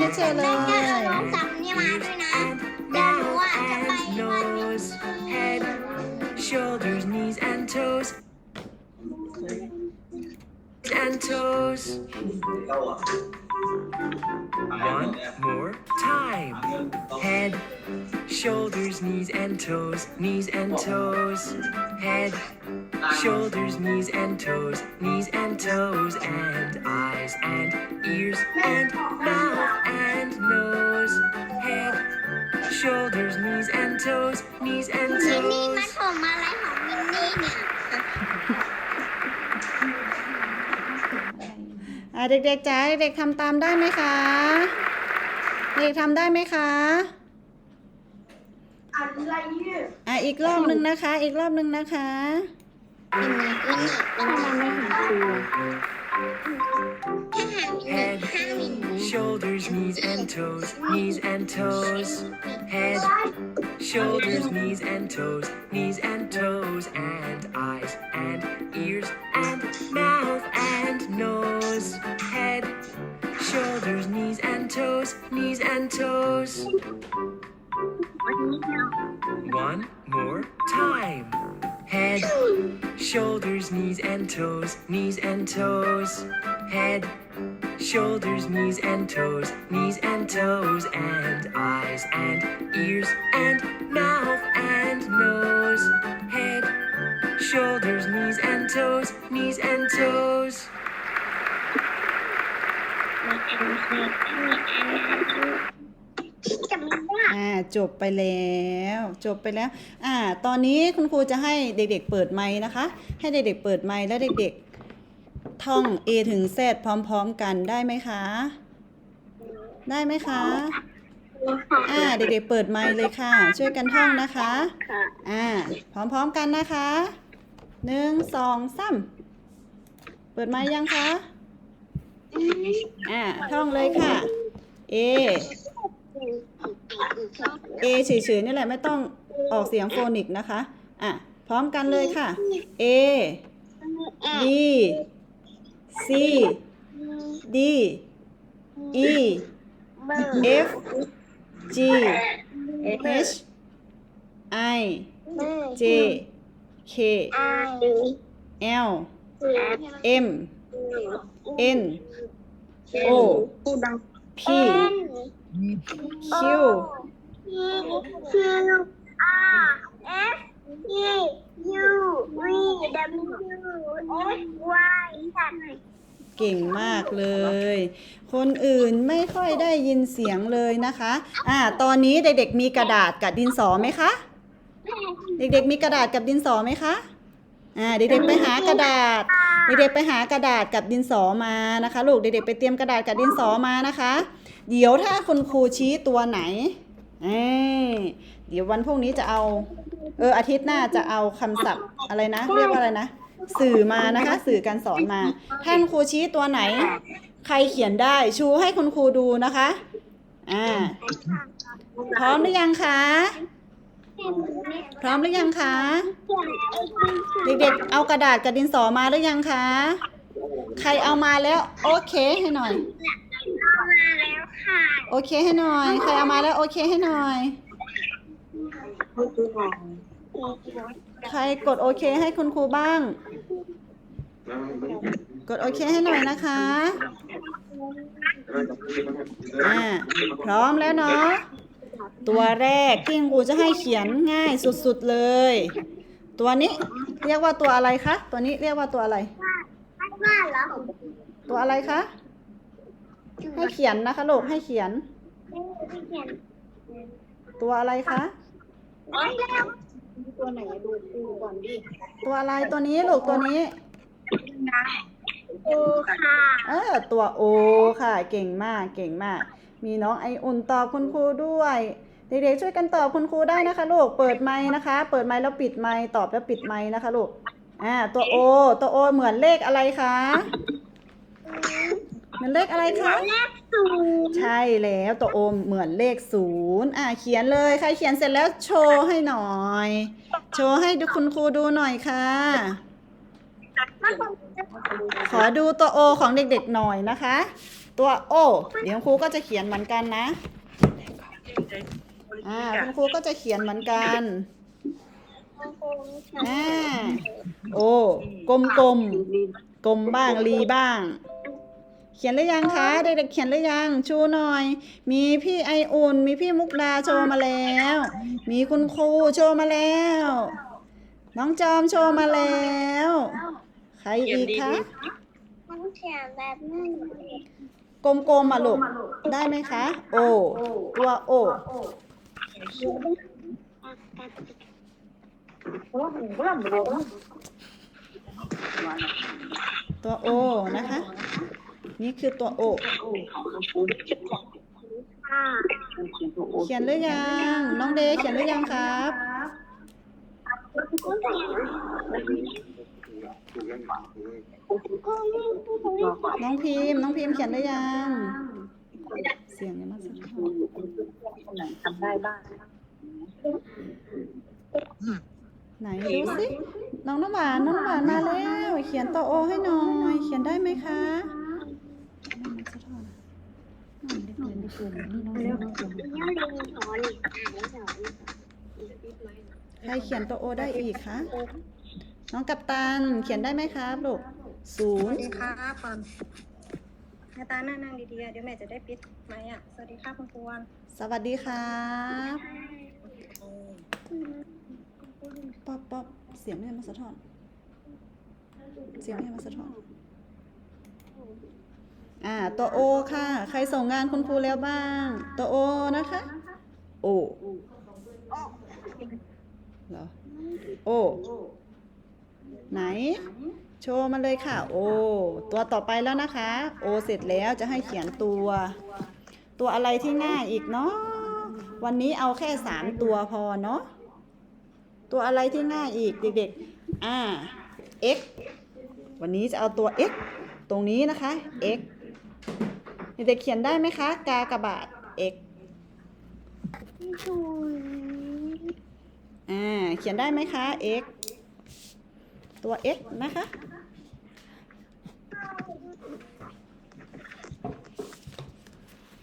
ให้เชอร์เล แม่ ย เอาน้องสามนี่มาด้วยนะ เดี๋ยวหนูอ่ะจะไป and วันนี้ nose, head, shoulders, knees and toes. And toes. One more time. Head, shoulders, knees and toes, knees and toes. Head, shoulders, knees and toes, knees เด็กๆจ๋าเด็กๆทำตามได้ไหมคะเด็กทำได้ไหมคะอะไรเนี่ยอ่าอีกรอบหนึ่งนะคะ อีกรอบหนึ่งนะคะมินนี่มินนี่ทำไมไม่หาครูแค่หามินนี่ Head, ห้ามินนี่ shoulders, knees and toes, knees and toes. Head, shoulders, knees and toes, knees and toes, and eyes and ears and mouth and nose. Head, shoulders, knees and toes, knees and toes. One more time. Head, shoulders, knees and toes, knees and toes. Head, shoulders, knees and toes, knees and toes, and eyes and ears and mouth and nose. Head, shoulders, knees and toes, knees and toes. จะมีว่าอ่าจบไปแล้ว จบไปแล้ว อ่า ตอนนี้คุณครูจะให้เด็กๆ เปิดไมค์นะคะ ให้เด็กๆ เปิดไมค์แล้วเด็กๆ ท่อง A ถึง Z พร้อม ๆ กันได้ไหมคะ ได้ไหมคะ อ่า เด็กๆ เปิดไมค์เลยค่ะ ช่วยกันท่องนะคะ อ่า พร้อมๆ กันนะคะหนึ่งสองสามเปิดไมค์ยังคะ อ่า ท่องเลยค่ะ A A เฉยๆนี่แหละไม่ต้องออกเสียงโฟนิกนะคะ อะ พร้อมกันเลยค่ะ A B C D E F G H I J K L M N O P Q Q R S T U V W X Y สัตว์เก่งมากเลย คนอื่นไม่ค่อยได้ยินเสียงเลยนะคะ อ่า ตอนนี้เด็กๆมีกระดาษกับดินสอไหมคะ เด็กๆมีกระดาษกับดินสอไหมคะ อ่า เด็กๆไปหากระดาษ เด็กๆไปหากระดาษกับดินสอมานะคะ ลูก เด็กๆไปเตรียมกระดาษกับดินสอมานะคะ เดี๋ยวถ้าคุณครูชี้ตัวไหน เอ้ยเดี๋ยววันพรุ่งนี้จะเอา เอออาทิตย์หน้าจะเอาคำศัพท์อะไรนะ เรียกว่าอะไรนะ สื่อมานะคะ สื่อการสอนมา ท่านครูชี้ตัวไหน ใครเขียนได้ชูให้คุณครูดูนะคะ อ่า พร้อมหรือยังคะพร้อมหรือยังคะ เด็กๆ เอากระดาษกับดินสอมาหรือยังคะ ใครเอามาแล้ว โอเคให้หน่อย เอามาแล้วค่ะ โอเคให้หน่อย ใครเอามาแล้วโอเคให้หน่อย ใครกดโอเคให้คุณครูบ้าง กดโอเคให้หน่อยนะคะอ่าพร้อมแล้วเนาะตัวแรกที่คุณครูจะให้เขียนง่ายสุดๆเลย ตัวนี้เรียกว่าตัวอะไรคะ ตัวนี้เรียกว่าตัวอะไรว่าเหรอตัวอะไรคะ ให้เขียนนะคะลูกให้เขียน ตัวอะไรคะ ตัวไหนดูดูก่อนดิตัวอะไรตัวนี้ลูกตัวนี้ดูค่ะเออตัวโอค่ะ เก่งมากเก่งมาก มีน้องไออุ่นตอบคุณครูด้วยเด็กๆช่วยกันตอบคุณครูได้นะคะลูกเปิดไมค์นะคะ เปิดไมค์แล้วปิดไมค์ตอบแล้วปิดไมค์นะคะลูกอ่าตัวโอตัวโอเหมือนเลขอะไรคะ เหมือนเลขอะไรคะเลขศูนย์ใช่แล้วตัวโอมเหมือนเลขศูนย์อ่าเขียนเลยใครเขียนเสร็จแล้วโชว์ให้หน่อย โชว์ให้ดูคุณครูดูหน่อยค่ะมันคงจะขอดูตัวโอของเด็กๆหน่อยนะคะ ตัวโอเดี๋ยวครูก็จะเขียนเหมือนกันนะอ่าคุณครูก็จะเขียนเหมือนกันอ่าโอ้กลมกลมๆกลมบ้างรีบ้างเขียนหรือยังคะเด็กๆเขียนหรือยังชูหน่อย มีพี่ไออุ่น มีพี่มุกดาโชว์มาแล้ว มีคุณครูโชว์มาแล้ว น้องจอมโชว์มาแล้ว ใครอีกคะต้องเขียนแบบนั้นกลมๆอะลูกได้ไหมคะ โอตัวโอตัวโอนะคะ นี่คือตัวโอค่ะเขียนหรือยัง น้องเดย์เขียนหรือยังครับน้องพิมพ์น้องพิมพ์เขียนหรือยัง เสียงยังไมาสักเท่าไหร่ทำได้บ้างไหนดูสิน้องน้ำหวานน้องน้ำหวานมาแล้ว เขียนตัวโอให้หน่อย เขียนได้ไหมคะ ใครเขียนตัวโอได้อีกคะน้องกัปตันเขียนได้ไหมครับลูกศูสวันสย์ดีครับก่อนหน้าตาหน้านั่งดีๆอะเดี๋ยวแม่จะได้ปิดไหมอะ สวัสดีครับคุณครูวันสวัสดีครับป๊อปป๊อปเสียงไม่ให้มันสะท้อน เสียงไม่ให้มันสะท้อน อ่าตัวโอค่ะ ใครส่งงานคุณครูแล้วบ้าง ตัวโอนะคะ โอเหรอโอ ไหน โชว์มาเลยค่ะ โอ ตัวต่อไปแล้วนะคะ โอเสร็จแล้วจะให้เขียนตัว ตัวอะไรที่ง่ายอีกเนาะ วันนี้เอาแค่สามตัวพอเนาะ ตัวอะไรที่ง่ายอีกเด็กๆ อ่า x วันนี้จะเอาตัว x ตรงนี้นะคะ x เด็กๆเขียนได้ไหมคะ กากบาท x ศูนย์อ่า เขียนได้ไหมคะ x ตัว x นะคะ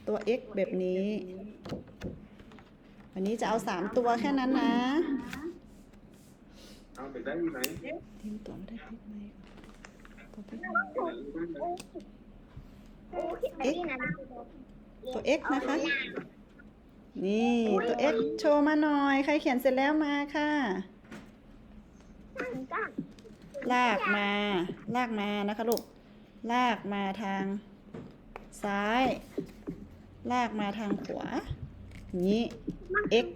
ตัว x แบบนี้ วันนี้จะเอาสามตัวแค่นั้นนะเอาไปได้อยู่ไหนทีมตัวไม่ได้พลิกไหม ตัวพลิกไอ้นี่นะตัว x นะคะ นี่ตัว x โชว์มาหน่อย ใครเขียนเสร็จแล้วมาค่ะ ลากมา ลากมานะคะลูก ลากมาทางซ้าย ลากมาทางขวาอย่างนี้ x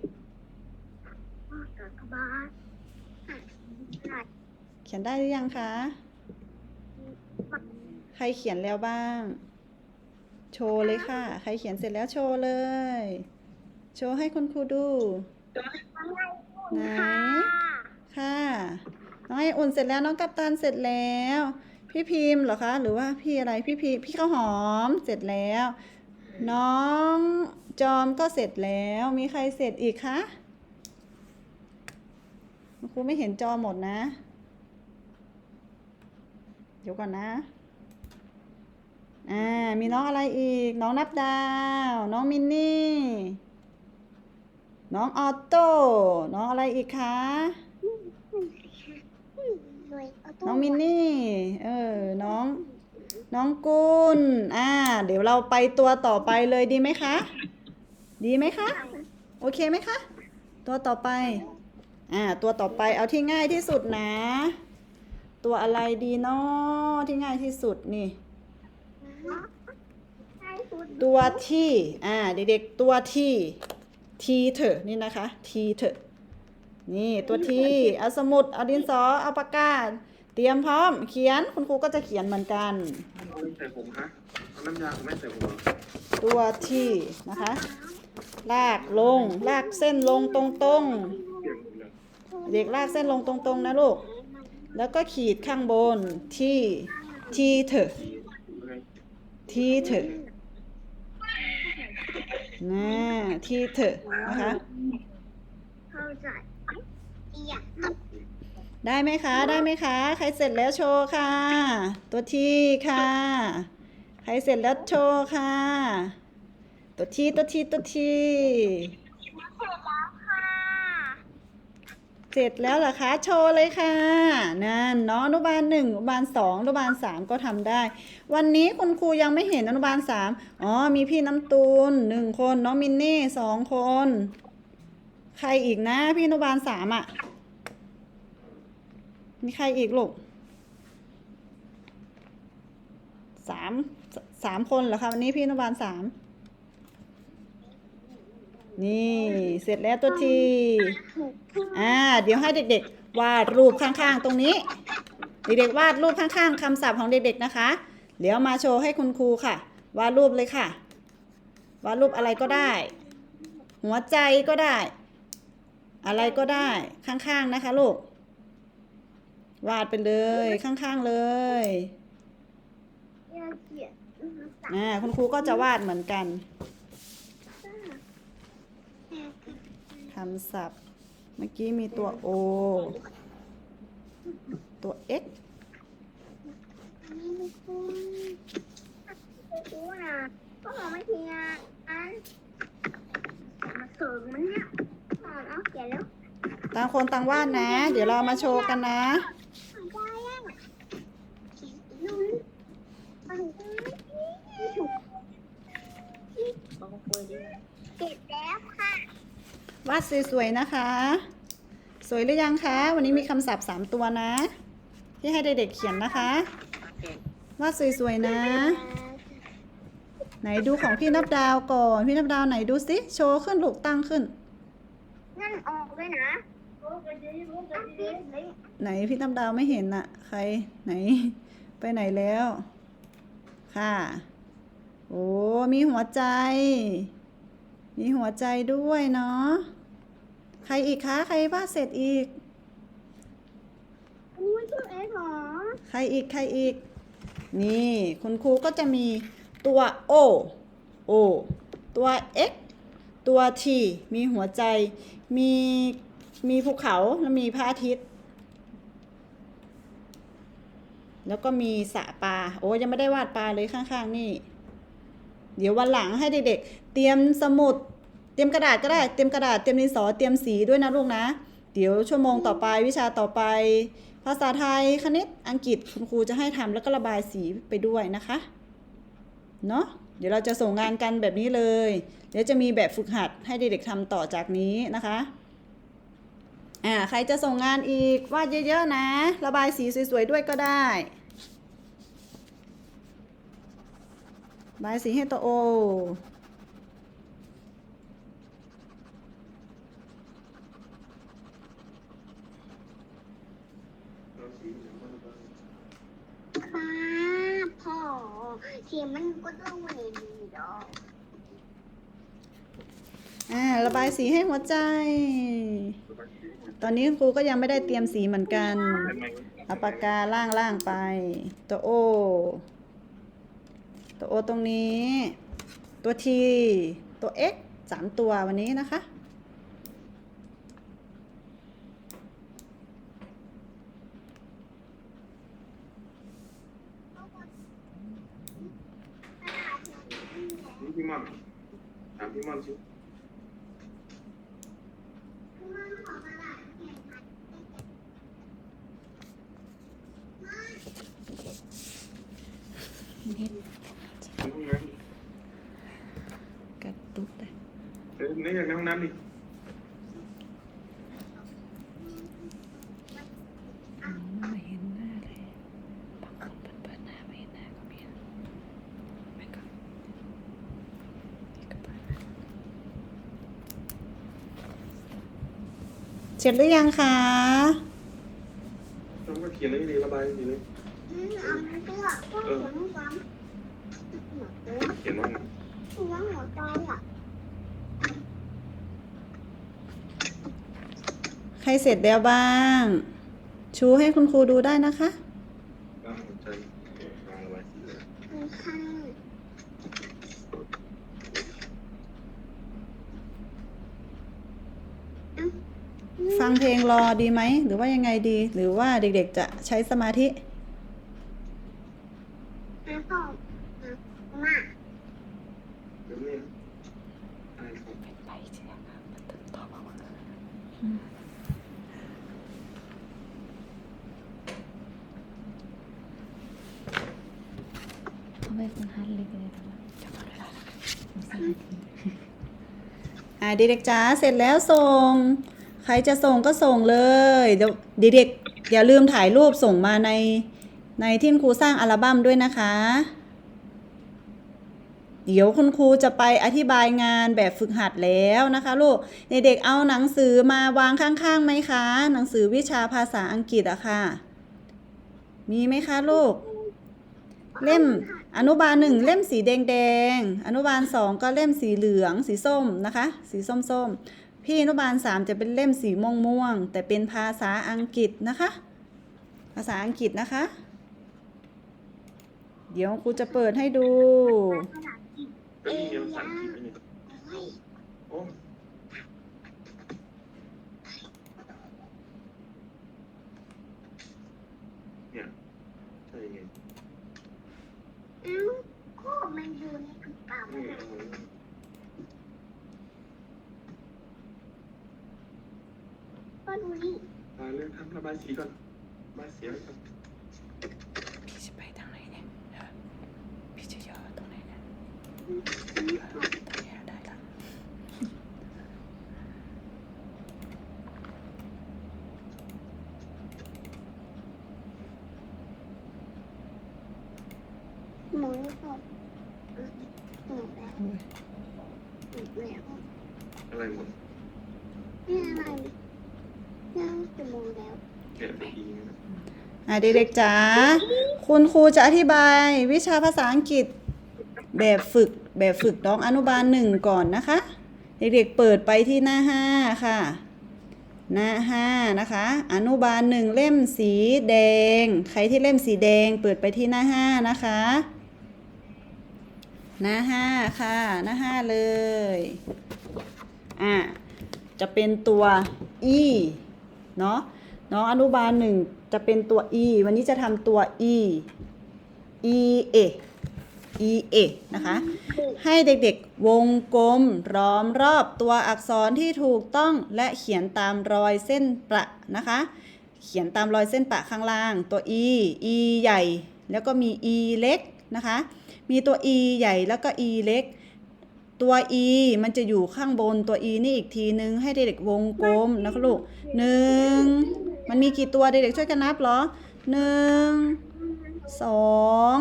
กากบาทเขียนได้หรือยังคะ ใครเขียนแล้วบ้าง โชว์เลยค่ะ ใครเขียนเสร็จแล้วโชว์เลย โชว์ให้คุณครูดูไหนค่ะ น้องไออุ่นเสร็จแล้วน้องกัปตันเสร็จแล้ว พี่พิมพ์เหรอคะ หรือว่าพี่อะไรพี่พีพี่ข้าวหอมเสร็จแล้ว น้องจอมก็เสร็จแล้ว มีใครเสร็จอีกคะคุณครูไม่เห็นจอหมดนะ เดี๋ยวก่อนนะ อ่า มีน้องอะไรอีก น้องนับดาว น้องมินนี่ น้องออโต้ น้องอะไรอีกคะ น้องมินนี่ เออ น้อง น้องกุลอ่า เดี๋ยวเราไปตัวต่อไปเลยดีไหมคะ ดีไหมคะ โอเคไหมคะ ตัวต่อไป อ่า ตัวต่อไปเอาที่ง่ายที่สุดนะ ตัวอะไรดีเนาะที่ง่ายที่สุดนี่ ตัวที่อ่าเด็กๆตัวที่ทีเถอะนี่นะคะทีเถอะนี่ตัวที่เอาสมุดเอาดินสอเอาปากกาเตรียมพร้อม เขียนคุณครูก็จะเขียนเหมือนกันเอาใส่ผมคะเอาน้ำยาผมไม่ใส่ผมเหรอตัวที่นะคะ ลากลง ลากเส้นลงตรงเปลี่ยนผมเลยๆเด็กลากเส้นลงตรงๆนะลูก แล้วก็ขีดข้างบนที่ทีเถอะโอเค ที่เถอะนะที่เถอะนะคะ เข้าใจอยากได้ไหมคะ ได้ไหมคะ ใครเสร็จแล้วโชว์ค่ะ ตัวที่ค่ะ ใครเสร็จแล้วโชว์ค่ะ ตัวทีตัวทีตัวที เสร็จแล้วค่ะเหรอคะ โชว์เลยค่ะ นั่นน้องอนุบาลหนึ่งอนุบาลสองอนุบาลสามก็ทำได้ วันนี้คุณครูยังไม่เห็นอนุบาลสามอ๋อ มีพี่น้ำตูนหนึ่งคนน้องมินนี่สองคน ใครอีกนะ พี่อนุบาลสามอะ มีใครอีกลูกสามสสามคนเหรอคะวันนี้พี่อนุบาลสาม นี่เสร็จแล้วตัวทีอ่าเดี๋ยวให้เด็ก ๆ วาดรูปข้างๆ ตรงนี้ เด็กๆวาดรูปข้างๆคำศัพท์ของเด็กๆนะคะ เดี๋ยวมาโชว์ให้คุณครูค่ะ วาดรูปเลยค่ะ วาดรูปอะไรก็ได้ หัวใจก็ได้ อะไรก็ได้ข้างๆนะคะลูกวาดไปเลยข้างๆเลยเราเขียนอ่าคุณครูก็จะวาดเหมือนกัน คำศัพท์ เมื่อกี้มีตัว O ตัว X นี่ไม่คุ้มไม่รู้นะก็มองไม่ทีอะอันมาเสริมมันเนี่ยอ่อนเอาเขียนแล้วต่างคนต่างวาดนะ เดี๋ยวเรามาโชว์กันนะทำได้ยัง เขียนนุ่นมันไม่ถูกเสร็จแล้วค่ะวาดสวยๆนะคะ สวยหรือยังคะ วันนี้มีคำศัพท์3ตัวนะ ที่ให้เด็กๆเขียนนะคะวาดสวยๆนะ ไหนดูของพี่นับดาวก่อน พี่นับดาวไหนดูสิโชว์ขึ้นลูกตั้งขึ้น นั่นออกเลยนะเอาปิดเลยไหนพี่นับดาวไม่เห็นน่ะ ใครไหน ไปไหนแล้ว ค่ะ โอ้มีหัวใจ มีหัวใจด้วยเนาะ ใครอีกคะ ใครวาดเสร็จอีก อุ้ยตัวเอ๋หรอ ใครอีก ใครอีก นี่ คุณครูก็จะมีตัว O O ตัว X ตัว T มีหัวใจ มี มีภูเขา แล้วมีพระอาทิตย์ แล้วก็มีสระปลา โอ้ยังไม่ได้วาดปลาเลยข้างๆนี่ เดี๋ยววันหลังให้เด็กๆ เตรียมสมุด เตรียมกระดาษก็ได้ เตรียมกระดาษ เตรียมดินสอ เตรียมสีด้วยนะลูกนะ เดี๋ยวชั่วโมงต่อไปวิชาต่อไป ภาษาไทย คณิต อังกฤษ คุณครูจะให้ทำแล้วก็ระบายสีไปด้วยนะคะ เนาะเดี๋ยวเราจะส่งงานกันแบบนี้เลย เดี๋ยวจะมีแบบฝึกหัดให้เด็กๆทำต่อจากนี้นะคะ อ่า ใครจะส่งงานอีกวาดเยอะๆนะ ระบายสีสวยๆด้วยก็ได้ระ บายสีให้ตัวโอเราสีเหลืองมันก็ค่ะพ่อเสียงมันก็ต้องไม่ดีดอกอ่าระบายสีให้หัวใจตัวสีตอนนี้คุณครูก็ยังไม่ได้เตรียมสีเหมือนกันเป็นไงเอาปากกาล่างล่างๆไป ตัวโอ ตัวโอตรงนี้ ตัวทีตัว x สามตัววันนี้นะคะนี่พี่ม่อนถามพี่ม่อนสินิด ในห้องน้ กระตุกได้ำเออในอย่างในห้องน้ำดิไม่เห็นหน้าเลยบางคนเปิดเปิดหน้าไม่เห็นหน้าก็มีไม่ก็เสร็จหรือยังคะต้องก็เขียนเลยดีระบายดีเลยเอามันก็ก็หัวน้ำซ้ำหัวเตเขียนว่าไง หัวหัวใจอะ ใครเสร็จแล้วบ้าง ชูให้คุณครูดูได้นะคะ ฟังเพลงรอดีไหม หรือว่ายังไงดี หรือว่าเด็กๆจะใช้สมาธิ แล้วก็ อ่าเด็กๆจ๋าเสร็จแล้วส่ง ใครจะส่งก็ส่งเลยเดี๋ยวเด็กๆอย่าลืมถ่ายรูปส่งมาในในที่ครูสร้างอัลบั้มด้วยนะคะ เดี๋ยวคุณครูจะไปอธิบายงานแบบฝึกหัดแล้วนะคะลูกเด็กๆเอาหนังสือมาวางข้างๆไหมคะ หนังสือวิชาภาษาอังกฤษอะค่ะ มีไหมคะลูก เล่มอนุบาลหนึ่งเล่มสีแดงแดงอนุบาลสองก็เล่มสีเหลืองสีส้มนะคะ สีส้มส้มพี่อนุบาลสามจะเป็นเล่มสีม่วงม่วงแต่เป็นภาษาอังกฤษนะคะ ภาษาอังกฤษนะคะ เดี๋ยวครูจะเปิดให้ดู ก็มีเรียนภาษาอังกฤษไหมเนี่ยโอ้เนี่ยใช่ไง เอ้าก็มันอยู่ในกระเป๋า นี่ น่ะ เอาไว้ ก็ดูนี่ อ่าเรื่องทำระบายสีก่อนระบายสีไว้ก่อน พี่จะไปทางไหนเนี่ยพี่จะย่อตรงไหนเนี่ยตรงนี้ได้ละ หมูสดหมูแล้วหมูแล้ว อะไรหมดนี่อะไรนั่งจะมงแล้วอีกนะอะเด็กๆจ๋าคุณครูจะอธิบายวิชาภาษาอังกฤษแบบฝึกแบบฝึกน้องอนุบาลหนึ่งก่อนนะคะ เด็กๆเปิดไปที่หน้าห้าค่ะ หน้าห้านะคะ อนุบาลหนึ่งเล่มสีแดง ใครที่เล่มสีแดง เปิดไปที่หน้าห้านะคะ หน้าห้าค่ะ หน้าห้าเลย อะ จะเป็นตัว e เนาะน้องอนุบาลหนึ่งจะเป็นตัว e วันนี้จะทำตัว e e a e a นะคะ ให้เด็กๆ วงกลมล้อมรอบตัวอักษรที่ถูกต้องและเขียนตามรอยเส้นประนะคะ เขียนตามรอยเส้นประข้างล่างตัว e e ใหญ่ แล้วก็มี e เล็ก นะคะ มีตัว e ใหญ่แล้วก็ e เล็ก ตัว e มันจะอยู่ข้างบนตัว e นี่อีกทีนึงให้เด็กๆวงกลมนะคะลูกหนึ่งมันมีกี่ตัวเด็กๆช่วยกันนับเหรอหนึ่งสอง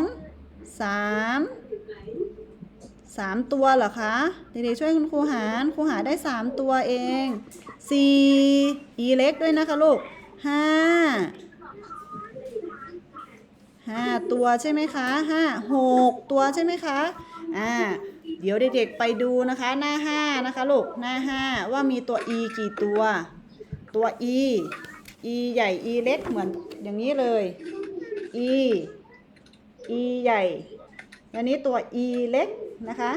สามสามตัวเหรอคะเด็กๆช่วยคุณครูหารครูหาได้สามตัวเองสี่ e เล็กด้วยนะคะลูกห้า ห้าตัวใช่ไหมคะห้าหกตัวใช่ไหมคะอ่าเดี๋ยวเด็กๆไปดูนะคะหน้าห้านะคะลูกหน้าห้าว่ามีตัว e กี่ตัว ตัว e e ใหญ่ e เล็กเหมือนอย่างนี้เลย e e ใหญ่อันนี้ตัว e เล็กนะคะ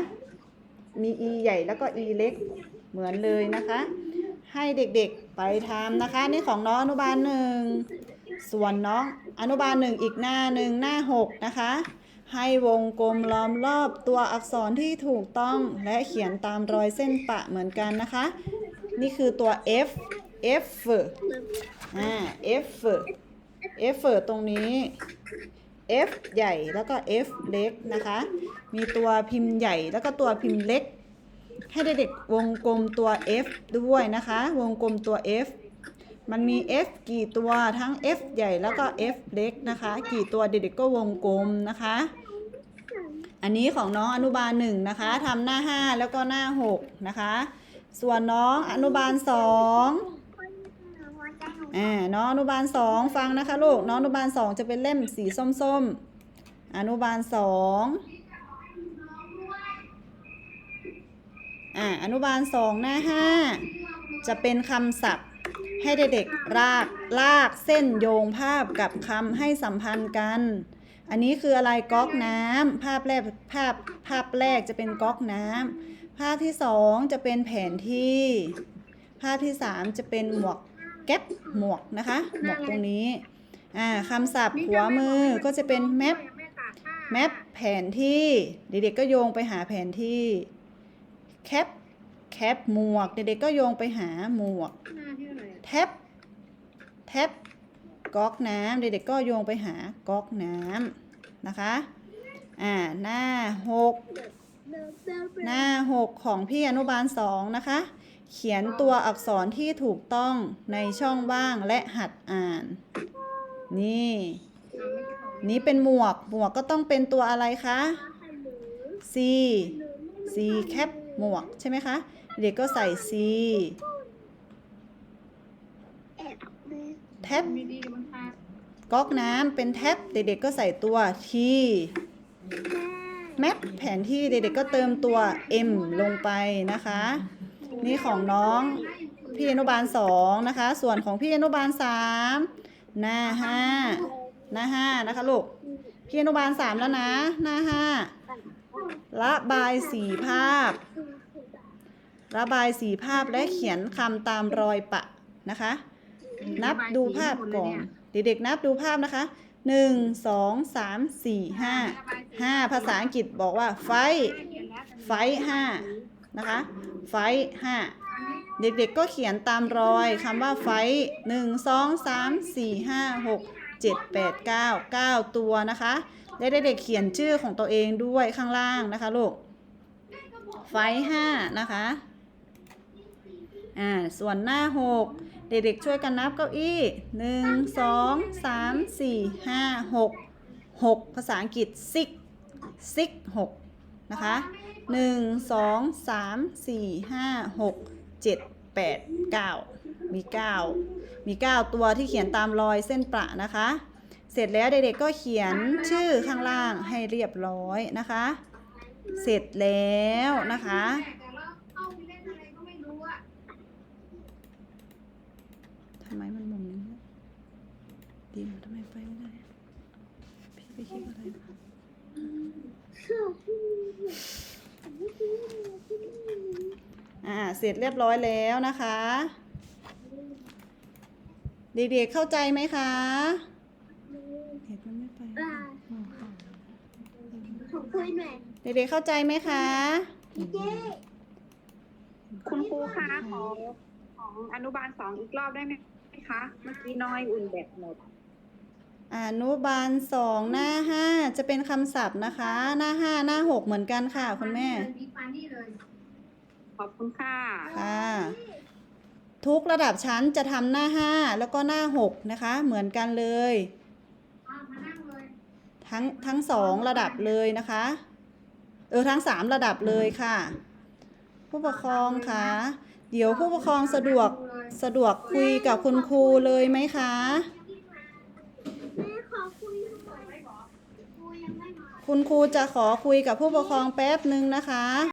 มี e ใหญ่แล้วก็ e เล็กเหมือนเลยนะคะ ให้เด็กๆไปทำนะคะ นี่ของน้องอนุบาลหนึ่ง ส่วนน้องอนุบาลหนึ่งอีกหน้าหนึ่งหน้าหกนะคะ ให้วงกลมล้อมรอบตัวอักษรที่ถูกต้องและเขียนตามรอยเส้นปะเหมือนกันนะคะ นี่คือตัว F F อ่า F F ตรงนี้ F ใหญ่แล้วก็ F เล็กนะคะ มีตัวพิมพ์ใหญ่แล้วก็ตัวพิมพ์เล็ก ให้เด็กๆวงกลมตัว F ด้วยนะคะ วงกลมตัว F มันมี F กี่ตัวทั้ง F ใหญ่แล้วก็ F เล็กนะคะ กี่ตัวเด็กๆก็วงกลมนะคะ อันนี้ของน้องอนุบาลหนึ่งนะคะทำหน้า5แล้วก็หน้า6นะคะ ส่วนน้องอนุบาล2หัวใจหนูอ่าน้องอนุบาล2ฟังนะคะลูกน้องอนุบาล2จะเป็นเล่มสีส้มๆ อนุบาล2อ่าอนุบาล2หน้า5จะเป็นคำศัพท์ ให้เด็กๆรากลากเส้นโยงภาพกับคำให้สัมพันธ์กัน อันนี้คืออะไรก๊อกน้ำภาพแรกภาพภาพแรกจะเป็นก๊อกน้ำภาพที่สองจะเป็นแผนที่ ภาพที่สามจะเป็นหมวกแก๊ปหมวกนะคะหมวกตรงนี้อ่าคำศัพท์หัวมือก็จะเป็นแมปแมปแผนที่ เด็กๆก็โยงไปหาแผนที่แคปแคปหมวก เด็กๆก็โยงไปหาหมวก แท็บแท็บก๊อกน้ำเด็กๆก็โยงไปหาก๊อกน้ำนะคะ อ่าหน้าหกหน้า6ของพี่อนุบาล2นะคะ เขียนตัวอักษรที่ถูกต้องในช่องว่างและหัดอ่าน นี่ นี่เป็นหมวก หมวกก็ต้องเป็นตัวอะไรคะ C C แคปหมวกใช่ไหมคะ เด็กก็ใส่ C แท็บก๊อกน้ำเป็นแท็บเด็กๆก็ใส่ตัว T แมปแผนที่เด็กๆก็เติมตัว M ลงไปนะคะ นี่ของน้องพี่อนุบาล2นะคะ ส่วนของพี่อนุบาล3หน้า5หน้า5นะคะลูกพี่อนุบาล3แล้วนะ หน้า5ระบายสีภาพ ระบายสีภาพและเขียนคำตามรอยปะนะคะ นับดูภาพก่อน เด็กๆนับดูภาพนะคะ1 2 3 4 5 5ภาษาอังกฤษบอกว่าไฟไฟห้านะคะไฟห้าเด็กๆก็เขียนตามรอยคำว่าไฟหนึ่งสองสามสี่ห้าหกเจ็ดแปดเก้าเก้าตัวนะคะ และเด็กๆเขียนชื่อของตัวเองด้วยข้างล่างนะคะลูกไฟห้านะคะอ่าส่วนหน้าหก เด็กๆช่วยกันนับเก้าอี้หนึ่งสองสามสี่ห้าหกหกภาษาอังกฤษ six six หกนะคะหนึ่งสองสามสี่ห้าหกเจ็ดแปดเก้ามีเก้ามีเก้าตัวที่เขียนตามรอยเส้นประนะคะ เสร็จแล้วเด็กๆก็เขียนชื่อข้างล่างให้เรียบร้อยนะคะ เสร็จแล้วนะคะ ทำ ไมมันหมุนอย่างนี้ดีมทำไมไปไม่ได้ พี่ไปคิดอะไรมาอ่า เสร็จเรียบร้อยแล้วนะคะ เด็กๆเข้าใจไหมคะเด็กมันไม่ไปผมคุยหน่อยเด็กๆเข้าใจไหมคะเจ๊คุณครูคะขอของอนุบาลสองอีกรอบได้ไหม คะ เมื่อกี้น้อยอุ่นแบบหมด อนุบาลสองหน้าห้าจะเป็นคำศัพท์นะคะ หน้าห้าหน้าหกเหมือนกันค่ะคุณแม่ขอบคุณค่ะ ค่ะ ทุกระดับชั้นจะทำหน้า5แล้วก็หน้า6นะคะ เหมือนกันเลยทั้งทั้งสองระดับเลยนะคะ เออทั้ง3ระดับเลยค่ะ ผู้ปกครองคะเดี๋ยวผู้ปกครองสะดวก สะดวกคุยกับคุณครูเลยไหมคะ คุณครูจะขอคุยกับผู้ปกครองแป๊บหนึ่งนะคะ